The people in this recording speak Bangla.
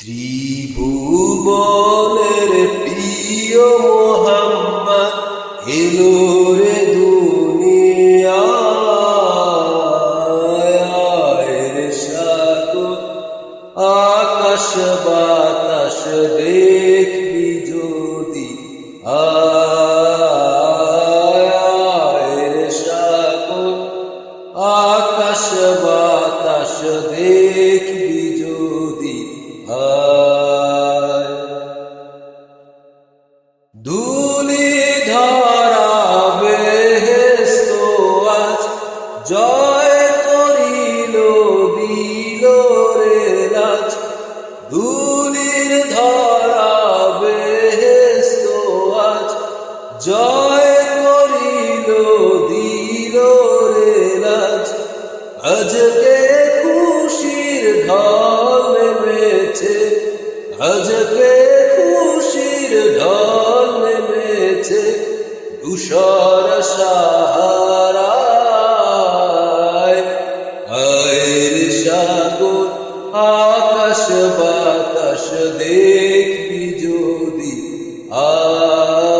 ত্রিভুবনের প্রিয় মোহাম্মদ, এলো রে আকাশ বাতাস দেখবি যদি আয় রে সাগর, আকাশ বাতাস দেখবি যদি। দুলি ধরা বেহেস্ত আজ জয় করিল দিল রে লাজ ধরা বেহেস্ত জয় করিল দিল রে লাজ আজকে নেমেছে আজকে খুশির ঢল নেমেছে ধূসর সাহারায়। আয়ের সাগর আকাশ বাতাস দেখবি যদি আ